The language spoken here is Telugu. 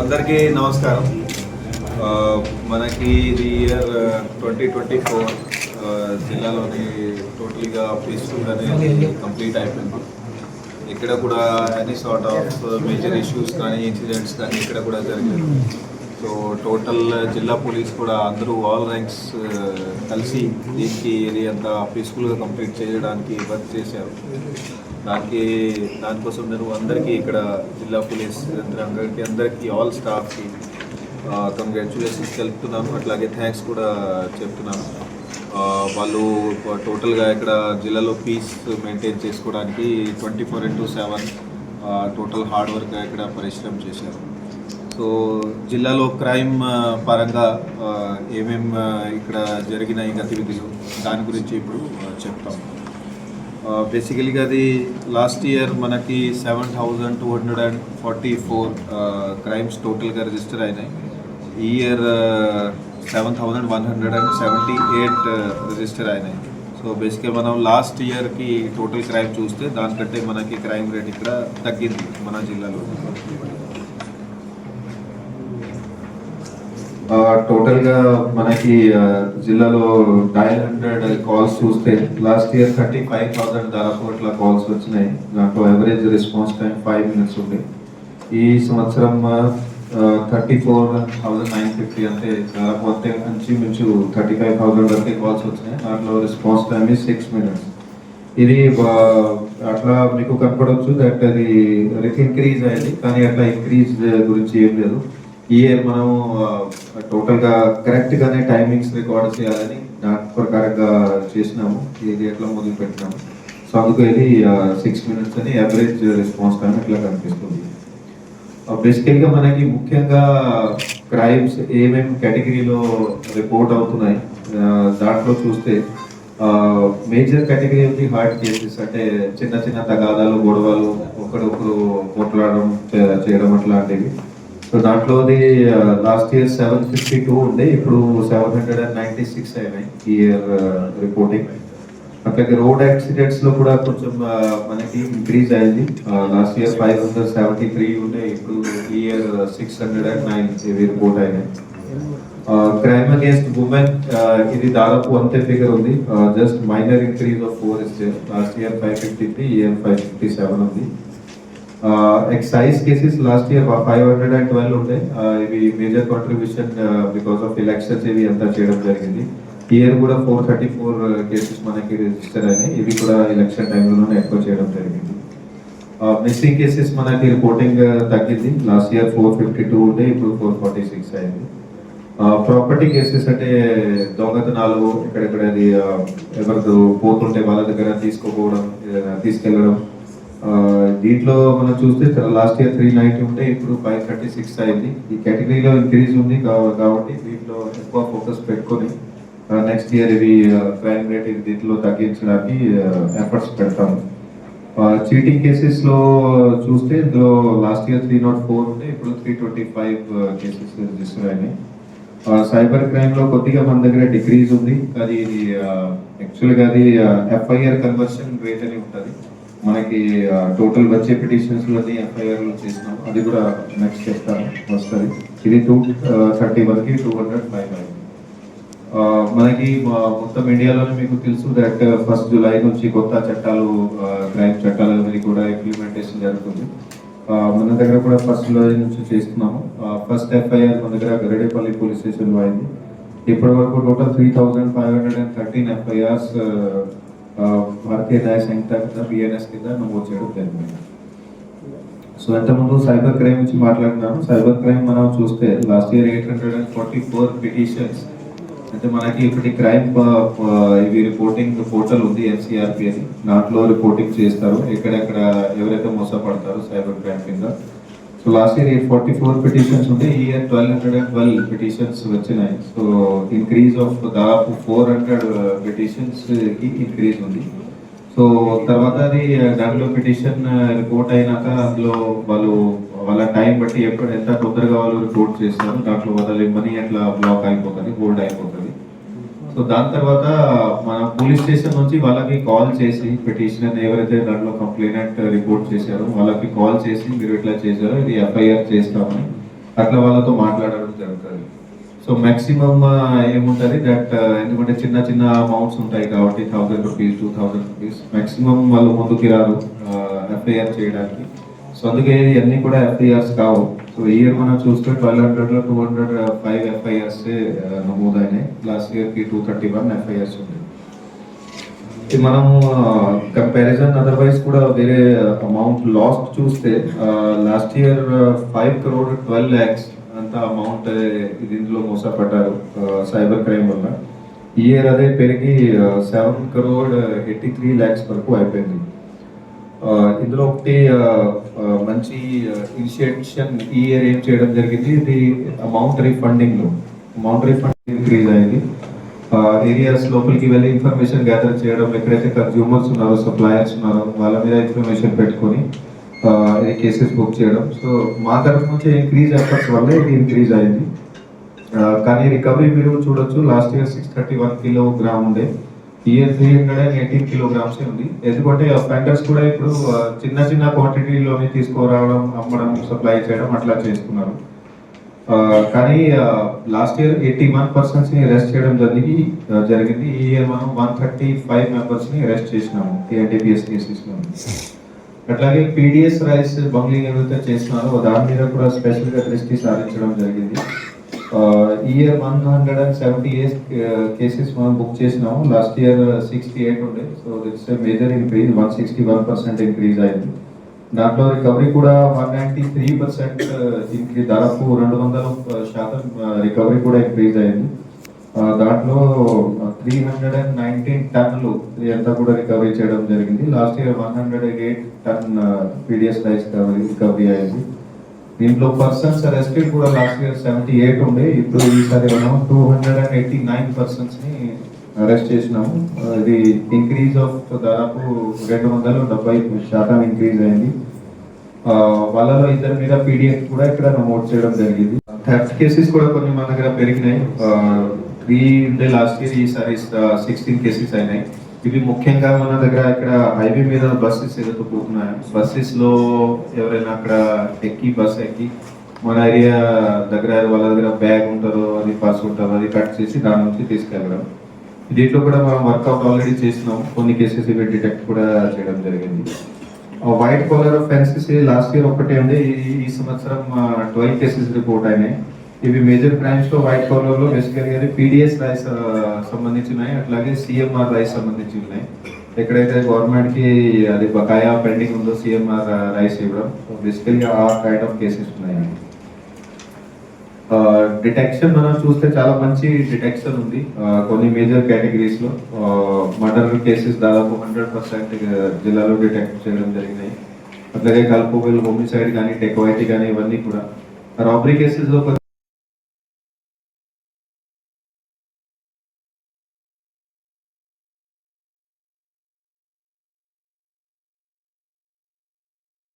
అందరికీ నమస్కారం. మనకి ఇది ఇయర్ ట్వంటీ ట్వంటీ ఫోర్ జిల్లాలోని టోటల్గా పీస్ఫుల్ అనేది కంప్లీట్ అయిపోయింది. ఇక్కడ కూడా any sort of major issues కానీ ఇన్సిడెంట్స్ కానీ ఇక్కడ కూడా జరిగింది సో టోటల్ జిల్లా పోలీస్ కూడా అందరూ ఆల్ ర్యాంక్స్ కలిసి దీనికి ఇది అంతా పీస్ఫుల్గా కంప్లీట్ చేయడానికి వర్క్ చేశారు. దానికి దానికోసం నేను అందరికీ ఇక్కడ జిల్లా పోలీస్ యంత్రాంగానికి అందరికీ ఆల్ స్టాఫ్కి కంగ్రాచులేషన్స్ తెలుపుతున్నాను. అట్లాగే థ్యాంక్స్ కూడా చెప్తున్నాను. వాళ్ళు టోటల్గా ఇక్కడ జిల్లాలో పీస్ మెయింటైన్ చేసుకోవడానికి twenty four into seven total hard work ఇక్కడ పరిశ్రమ చేశారు. సో జిల్లాలో క్రైమ్ పరంగా ఏమేం ఇక్కడ జరిగిన గతివిధులు దాని గురించి ఇప్పుడు చెప్తాం. బేసికలీగా అది లాస్ట్ ఇయర్ మనకి seven thousand two hundred and forty four crimes టోటల్గా రిజిస్టర్ అయినాయి. ఈ year seven thousand one hundred and seventy eight register అయినాయి. సో బేసిక్గా మనం లాస్ట్ ఇయర్కి టోటల్ క్రైమ్ చూస్తే దానికంటే మనకి క్రైమ్ రేట్ ఇక్కడ తగ్గింది మన జిల్లాలో. టోటల్గా మనకి జిల్లాలో నైన్ హండ్రెడ్ కాల్స్ చూస్తే last year thirty five thousand దాదాపు అట్లా కాల్స్ వచ్చినాయి. దాంట్లో average response time five minutes ఉంది ఈ సంవత్సరం thirty four thousand nine fifty అంటే దాదాపు అంతే నుంచి మించు థర్టీ ఫైవ్ థౌసండ్ వరకే కాల్స్ వచ్చినాయి. దాంట్లో రెస్పాన్స్ టైం సిక్స్ మినిట్స్ ఇది అట్లా మీకు కనపడవచ్చు దట్ అది ఇంక్రీజ్ అయ్యింది కానీ అట్లా ఇంక్రీజ్ గురించి ఏం లేదు. ఇయర్ మనం టోటల్గా కరెక్ట్ గానే టైమింగ్స్ రికార్డ్ చేయాలని దాని ప్రకారంగా చేసినాము. ఈ ఎట్లా మొదలు పెట్టినాము సో అందుకు ఇది సిక్స్ మినిట్స్ అని యావరేజ్ రెస్పాన్స్ టైం ఇట్లా కనిపిస్తుంది. బేసికల్గా మనకి ముఖ్యంగా క్రైమ్స్ ఏమేమి కేటగిరీలో రిపోర్ట్ అవుతున్నాయి దాంట్లో చూస్తే మేజర్ కేటగిరీ ఉంది హార్ట్ కేసెస్ అంటే చిన్న చిన్న తగాదాలు గొడవలు ఒకరొకరు కొట్లాడడం చేయడం అట్లాంటివి. So దాంట్లోది last year seven fifty two ఉండే ఇప్పుడు seven hundred and ninety six అయినాయి ఈ ఇయర్ రిపోర్టింగ్ అట్లాగే రోడ్ యాక్సిడెంట్స్లో కూడా కొంచెం మనకి ఇంక్రీజ్ అయింది. Last year five hundred seventy three ఉండే ఇప్పుడు ఈ year six hundred and nine ఇవి రిపోర్ట్ అయినాయి. క్రైమ్ అగేన్స్ట్ ఉమెన్ ఇది దాదాపు అంతే ఫిగర్ ఉంది. Just minor increase of four is last year five fifty three year five fifty seven ఉంది. Excise cases last year five hundred and twelve ఉంటాయి ఇవి major contribution because of elections ఇవి అంతా చేయడం జరిగింది. ఇయర్ కూడా ఫోర్ థర్టీ ఫోర్ కేసెస్ మనకి రిజిస్టర్ అయినాయి. ఇవి కూడా ఎలక్షన్ టైంలోనే ఎక్కువ చేయడం జరిగింది. మిస్సింగ్ కేసెస్ మనకి రిపోర్టింగ్ తగ్గింది. Last year four fifty two ఉండే ఇప్పుడు ఫోర్ ఫార్టీ సిక్స్ అయింది ప్రాపర్టీ కేసెస్ అంటే దొంగతనాలు ఎక్కడెక్కడ అది ఎవరితో పోతుంటే వాళ్ళ దగ్గర తీసుకోపోవడం తీసుకెళ్ళడం దీంట్లో మనం చూస్తే లాస్ట్ ఇయర్ త్రీ నైన్టీ ఉంటే ఇప్పుడు ఫైవ్ థర్టీ సిక్స్ అయింది. ఈ కేటగిరీలో ఇంక్రీజ్ ఉంది కాబట్టి దీంట్లో ఎక్కువ ఫోకస్ పెట్టుకొని నెక్స్ట్ ఇయర్ ఇవి క్రైమ్ రేట్ ఇది దీంట్లో తగ్గించడానికి ఎఫర్ట్స్ పెడతాము. చీటింగ్ కేసెస్లో చూస్తే ఇందులో last year three nought four ఉంటే ఇప్పుడు three twenty five cases register అయినాయి. సైబర్ క్రైమ్లో కొద్దిగా మన దగ్గర డిక్రీజ్ ఉంది. అది ఇది యాక్చువల్గా అది ఎఫ్ఐఆర్ కన్వర్షన్ రేట్ అని ఉంటుంది. మనకి టోటల్ వచ్చే పిటిషన్స్ ఎఫ్ఐఆర్లు ఎఫ్ఐఆర్ చేసినాం. అది కూడా నెక్స్ట్ చెప్తాను వస్తుంది. ఇది టూ థర్టీ వరకు టూ హండ్రెడ్ ఫైవ్ ఫైవ్ మనకి మొత్తం ఇండియాలోనే మీకు తెలుసు దట్ ఫస్ట్ జూలై నుంచి కొత్త చట్టాలు క్రైమ్ చట్టాలు అనేది కూడా ఇంప్లిమెంటేషన్ జరుగుతుంది. మన దగ్గర కూడా ఫస్ట్ జూలై నుంచి చేస్తున్నాము. ఫస్ట్ ఎఫ్ఐఆర్ మన దగ్గర గరడేపల్లి పోలీస్ స్టేషన్లో అయింది. ఇప్పటి వరకు total three thousand five hundred and thirteen FIRs Bharatiya Nyaya Sanhita కింద బిఎన్ఎస్ కింద నమోదు చేయడం జరిగింది. సో ఇంతకుముందు సైబర్ క్రైమ్ నుంచి మాట్లాడుతున్నాను. సైబర్ క్రైమ్ మనం చూస్తే last year eight hundred and forty four petitions అంటే మనకి ఇప్పటి క్రైమ్ ఇవి రిపోర్టింగ్ పోర్టల్ ఉంది ఎన్సీఆర్పి అని. దాంట్లో రిపోర్టింగ్ చేస్తారు. ఎక్కడెక్కడ ఎవరైతే మోసపడతారో సైబర్ క్రైమ్ కింద. So last year eight forty four petitions ఉంటే ఈ year twelve hundred and twelve petitions వచ్చినాయి. సో ఇంక్రీజ్ ఆఫ్ దాదాపు ఫోర్ హండ్రెడ్ పిటిషన్స్కి ఇంక్రీజ్ ఉంది. సో తర్వాత అది దాంట్లో పిటిషన్ రిపోర్ట్ అయినాక అందులో వాళ్ళు వాళ్ళ టైం బట్టి ఎప్పుడు ఎంత తొందరగా వాళ్ళు రిపోర్ట్ చేస్తారు దాంట్లో వాళ్ళ మనీ అట్లా బ్లాక్ అయిపోతుంది హోల్డ్ అయిపోతుంది. సో దాని తర్వాత మన పోలీస్ స్టేషన్ నుంచి వాళ్ళకి కాల్ చేసి పిటిషనర్ ఎవరైతే దాంట్లో కంప్లైంట్ రిపోర్ట్ చేశారో వాళ్ళకి కాల్ చేసి మీరు ఇట్లా చేశారో ఇది ఎఫ్ఐఆర్ చేస్తామని అట్లా వాళ్ళతో మాట్లాడడం జరుగుతుంది. సో మ్యాక్సిమమ్ ఏముంటుంది? దట్ ఎందుకంటే చిన్న చిన్న అమౌంట్స్ ఉంటాయి కాబట్టి thousand rupees two thousand rupees maximum వాళ్ళు ముందుకు రారు ఎఫ్ఐఆర్ చేయడానికి. సో అందుకే ఇవన్నీ కూడా ఎఫ్ఐఆర్స్ కావు. సో ఇయర్ మనం చూస్తే ట్వెల్వ్ హండ్రెడ్లో two hundred five FIRs uh, నమోదైనాయి. లాస్ట్ ఇయర్కి టూ థర్టీ వన్ ఎఫ్ఐఆర్స్ ఉంది ఇది మనం కంపారిజన్ అదర్వైజ్ కూడా వేరే uh, అమౌంట్ లాస్ట్ చూస్తే last year five crore twelve lakhs అంత అమౌంట్ uh, ఇది ఇందులో మోసపడ్డారు సైబర్ క్రైమ్ వల్ల. ఈ ఇయర్ అదే పెరిగి seven crore eighty three lakhs వరకు అయిపోయింది. ఇందులో ఒకటి మంచి ఇనిషియేషన్ ఈ ఇయర్ ఏం చేయడం జరిగింది ఇది అమౌంట్ రీఫండింగ్లో. అమౌంట్ రీఫండ్ ఇంక్రీజ్ అయింది. ఏరియాస్ లోపలికి వెళ్ళి ఇన్ఫర్మేషన్ గ్యాదర్ చేయడం ఎక్కడైతే కన్జ్యూమర్స్ ఉన్నారో సప్లయర్స్ ఉన్నారో వాళ్ళ మీద ఇన్ఫర్మేషన్ పెట్టుకొని ఇది కేసెస్ బుక్ చేయడం. సో మా తరఫు నుంచి ఇంక్రీజ్ ఎఫర్ట్స్ వల్ల ఇది ఇంక్రీజ్ అయింది. కానీ రికవరీ మీరు చూడొచ్చు. Last year six thirty one kilogram ఉండే year hundred and eighteen kilograms ఉంది. ఎందుకంటే ఫెండర్స్ కూడా ఇప్పుడు చిన్న చిన్న క్వాంటిటీలోనే తీసుకురావడం అమ్మడం సప్లై చేయడం అట్లా చేస్తున్నారు. కానీ లాస్ట్ ఇయర్ ఎయిటీ వన్ పర్సన్స్ని అరెస్ట్ చేయడం జరిగి జరిగింది. ఈ ఇయర్ మనం వన్ థర్టీ ఫైవ్ మెంబర్స్ని అరెస్ట్ చేసినాము టీఎన్టీపీఎస్ కేసెస్లో. అట్లాగే పీడిఎస్ రైస్ బంగ్లింగ్ ఏదైతే చేస్తున్నారో దాని మీద కూడా స్పెషల్గా దృష్టి సారించడం జరిగింది. Year one hundred and seventy eight cases మనం బుక్ చేసినాము. లాస్ట్ ఇయర్ సిక్స్టీ ఎయిట్ ఉండే. So that's major increase one sixty one percent increase అయింది. దాంట్లో రికవరీ కూడా one ninety three percent increase దాదాపు రెండు వందల uh, శాతం uh, రికవరీ కూడా ఇంక్రీజ్ అయింది. దాంట్లో త్రీ హండ్రెడ్ అండ్ నైన్టీన్ టన్లు ఎంత కూడా రికవరీ చేయడం జరిగింది. Last year one hundred eight ton PDS rice recovery అయింది. దీంట్లో పర్సన్స్ అరెస్టెడ్ కూడా లాస్ట్ ఇయర్ సెవెంటీ ఎయిట్ ఉండే. ఇప్పుడు ఈసారి మనం two hundred and eighty nine పర్సన్స్ని arrest చేసినాము. ఇది ఇంక్రీజ్ ఆఫ్ దాదాపు రెండు వందల డెబ్బై శాతం ఇంక్రీజ్ అయింది. వాళ్ళలో ఇద్దరి మీద పీడిఎఫ్ కూడా ఇక్కడ నమోదు చేయడం జరిగింది. థెఫ్ట్ కేసెస్ కూడా కొన్ని మన దగ్గర పెరిగినాయి. త్రీ ఉండే లాస్ట్ ఇయర్ ఈసారి సిక్స్టీన్ కేసెస్ అయినాయి. ఇవి ముఖ్యంగా మన దగ్గర ఇక్కడ హైవే మీద బస్సెస్ ఏదైతే పోతున్నాయో బస్సెస్లో ఎవరైనా అక్కడ ఎక్కి బస్ ఎక్కి మన ఏరియా దగ్గర వాళ్ళ దగ్గర బ్యాగ్ ఉంటుందో అది పర్స్ ఉంటుందో అది కట్ చేసి దాని నుంచి తీసుకెళ్ళడం. దీంట్లో కూడా మనం వర్కౌట్ ఆల్రెడీ చేసినాం కొన్ని కేసెస్ ఇవి డిటెక్ట్ కూడా చేయడం జరిగింది. White collar offences last year ఒకటే ఉంది ఈ- ఈ సంవత్సరం ట్వెల్వ్ కేసెస్ రిపోర్ట్ అయినాయి. ఇవి మేజర్ బ్రాంచ్లో వైట్ కాలర్లో బేసికల్గా పీడిఎస్ రైస్ సంబంధించి ఉన్నాయి. అట్లాగే సిఎంఆర్ రైస్ సంబంధించి ఉన్నాయి. ఎక్కడైతే గవర్నమెంట్కి అది బకాయా పెండింగ్ ఉందో సిఎంఆర్ రైస్ ఇవ్వడం బేసికల్గా ఆ కైండ్ ఆఫ్ కేసెస్ ఉన్నాయి డిటెక్షన్ మనం చూస్తే చాలా మంచి డిటెక్షన్ ఉంది. కొన్ని మేజర్ కేటగిరీస్లో. మర్డర్ కేసెస్ దాదాపు హండ్రెడ్ పర్సెంట్ జిల్లాలో డిటెక్ట్ చేయడం జరిగినాయి. అట్లాగే కల్పబుల్ హోమిసైడ్ కానీ టెక్వైటీ కానీ ఇవన్నీ కూడా. రాబరీ కేసెస్లో